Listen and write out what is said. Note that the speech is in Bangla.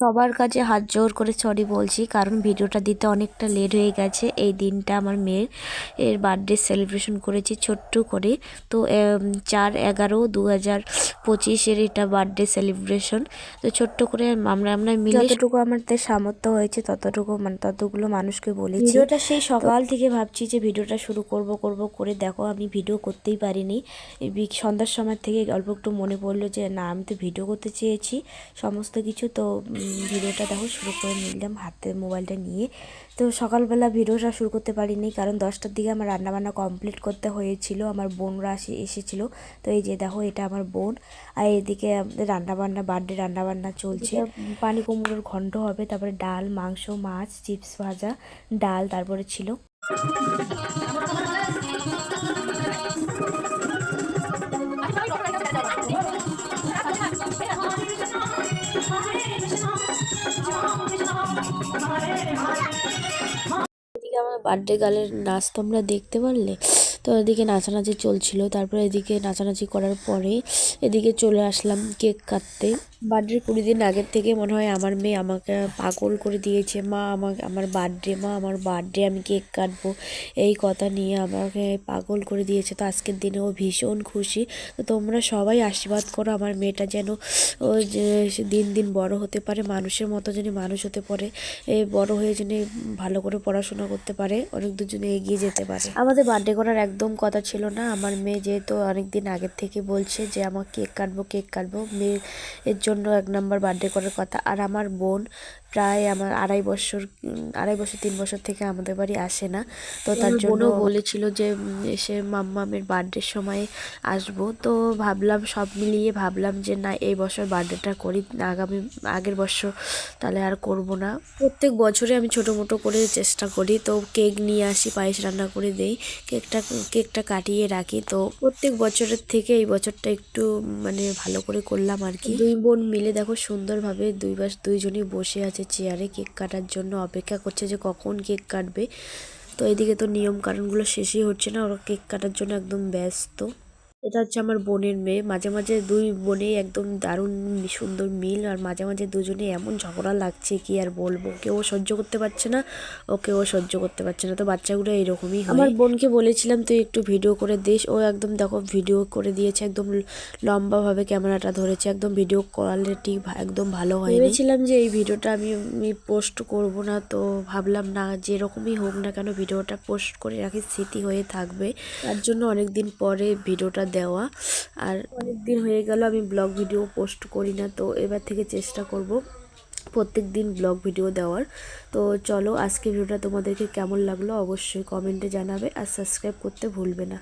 সবার কাছে হাত জোর করে সরি বলছি কারণ ভিডিওটা দিতে অনেকটা লেট হয়ে গেছে। এই দিনটা আমার মেয়ের এর বার্থডে সেলিব্রেশন করেছি ছোট্ট করে। তো চার এগারো দু হাজার পঁচিশের এটা বার্থডে সেলিব্রেশন তো ছোট্ট করে আমরা আমরা মিলে যতটুকু আমাদের সামর্থ্য হয়েছে ততটুকু মানে ততগুলো মানুষকে বলেছি। ভিডিওটা সেই সকাল থেকে ভাবছি যে ভিডিওটা শুরু করব করব করে দেখো আমি ভিডিও করতেই পারিনি। সন্ধ্যার সময় থেকে অল্প একটু মনে পড়ল যে না আমি তো ভিডিও করতে চেয়েছি সমস্ত কিছু। তো ভিডিওটা দেখো শুরু করে নিলাম হাতে মোবাইলটা নিয়ে। তো সকালবেলা ভিডিওটা শুরু করতে পারিনি কারণ দশটার দিকে আমার রান্নাবান্না কমপ্লিট করতে হয়েছিল আমার বোনরা আসে এসেছিল। তো এই যে দেখো এটা আমার বোন। আর এদিকে রান্নাবান্না বার্থডে রান্নাবান্না চলছে। পানি কুমড়োর ঘন্ট হবে তারপরে ডাল মাংস মাছ চিপস ভাজা ডাল তারপরে ছিল। এদিকে বার্থডে গালের নাচ তোমরা দেখতে পারলে। তো এদিকে নাচানাচি চলছিল, তারপরে এদিকে নাচানাচি করার পরে এদিকে চলে আসলাম কেক কাটতে। বার্থডে কুড়ি দিন আগের থেকে মনে হয় আমার মেয়ে আমাকে পাগল করে দিয়েছে, মা, আমাকে, আমার বার্থডে, মা, আমার বার্থডে, আমি কেক কাটবো। এই কথা নিয়ে আমাকে পাগল করে দিয়েছে। তো আজকের দিনে ও ভীষণ খুশি। তো তোমরা সবাই আশীর্বাদ করো আমার মেয়েটা যেন ও দিন দিন বড় হতে পারে, মানুষের মতো যেন মানুষ হতে পারে বড় হয়ে যেন ভালো করে পড়াশোনা করতে পারে, অনেক দূর যেন এগিয়ে যেতে পারে। আমাদের বার্থডে করার একদম কথা ছিল না। আমার মেয়ে যেহেতু অনেক দিন আগের থেকে বলছে যে আমার কেক কাটবো কেক কাটবো। মেয়ের এর জন্য এক নাম্বার বার্থডে করার কথা। আর আমার বোন প্রায় আমার আড়াই বছর আড়াই বছর তিন বছর থেকে আমাদের বাড়ি আসে না। তো তার জন্য বলেছিল যে এসে মাম্মামের বার্থডের সময় আসব। তো ভাবলাম সব মিলিয়ে ভাবলাম যে না এই বছর বার্থডেটা করি। আগামী আগের বছর তাহলে আর করব না। প্রত্যেক বছরে আমি ছোটো মোটো করে চেষ্টা করি। তো কেক নিয়ে আসি পায়েস রান্না করে দেই। কেকটা কেকটা কাটিয়ে রাখি। তো প্রত্যেক বছরের থেকে এই বছরটা একটু মানে ভালো করে করলাম আর কি। দুই বোন মিলে দেখো সুন্দরভাবে দুই বাস দুইজনই বসে আছে চেয়ারে কেক কাটার জন্য অপেক্ষা করছে যে কখন কেক কাটবে। তো এদিকে তো নিয়ম কারণগুলো শেষই হচ্ছে না, ওরা কেক কাটার জন্য একদম ব্যস্ত। এটা হচ্ছে আমার বোনের মেয়ে। মাঝে মাঝে দুই বোনেই একদম দারুণ সুন্দর মিল আর মাঝে মাঝে দুজনে এমন ঝগড়া লাগছে কি আর বলব? কেউ সহ্য করতে পারছে না ও কেউ সহ্য করতে পারছে না। তো বাচ্চাগুলো এরকমই আমার বোনকে বলেছিলাম তুই একটু ভিডিও করে দিস। ও একদম দেখো ভিডিও করে দিয়েছে একদম লম্বাভাবে ক্যামেরাটা ধরেছে। একদম ভিডিও কোয়ালিটি একদম ভালো হয় ভেবেছিলাম যে এই ভিডিওটা আমি আমি পোস্ট করব না তো ভাবলাম না যেরকমই হোক না কেন ভিডিওটা পোস্ট করে রাখি স্মৃতি হয়ে থাকবে। তার জন্য অনেক দিন পরে ভিডিওটা দেওয়া। আর অনেক দিন হয়ে গেল, আমি ব্লগ ভিডিও পোস্ট করি না, তো এবার থেকে চেষ্টা করব প্রত্যেক দিন ব্লগ ভিডিও দেওয়ার। তো চলো আজকে ভিডিওটা তোমাদেরকে কেমন লাগল অবশ্যই কমেন্টে জানাবে আর সাবস্ক্রাইব করতে ভুলবে না।